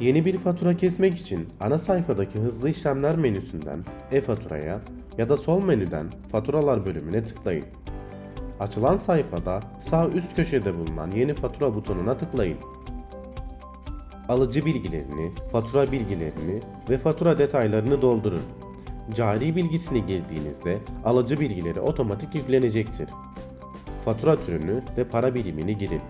Yeni bir fatura kesmek için ana sayfadaki hızlı işlemler menüsünden e-faturaya ya da sol menüden faturalar bölümüne tıklayın. Açılan sayfada sağ üst köşede bulunan yeni fatura butonuna tıklayın. Alıcı bilgilerini, fatura bilgilerini ve fatura detaylarını doldurun. Cari bilgisini girdiğinizde alıcı bilgileri otomatik yüklenecektir. Fatura türünü ve para birimini girin.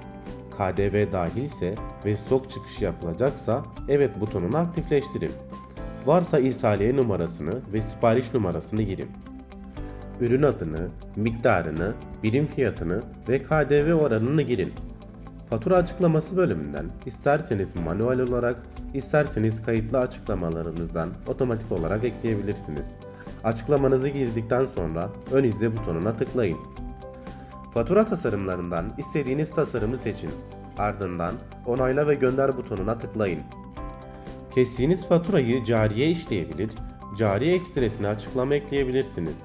KDV dahilse ve stok çıkışı yapılacaksa evet butonunu aktifleştirin. Varsa irsaliye numarasını ve sipariş numarasını girin. Ürün adını, miktarını, birim fiyatını ve KDV oranını girin. Fatura açıklaması bölümünden isterseniz manuel olarak, isterseniz kayıtlı açıklamalarınızdan otomatik olarak ekleyebilirsiniz. Açıklamanızı girdikten sonra ön izle butonuna tıklayın. Fatura tasarımlarından istediğiniz tasarımı seçin. Ardından onayla ve gönder butonuna tıklayın. Kestiğiniz faturayı cariye işleyebilir, cari ekstresine açıklama ekleyebilirsiniz.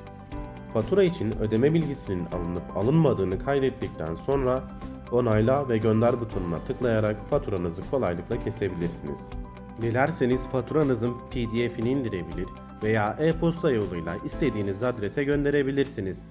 Fatura için ödeme bilgisinin alınıp alınmadığını kaydettikten sonra onayla ve gönder butonuna tıklayarak faturanızı kolaylıkla kesebilirsiniz. Dilerseniz faturanızın PDF'ini indirebilir veya e-posta yoluyla istediğiniz adrese gönderebilirsiniz.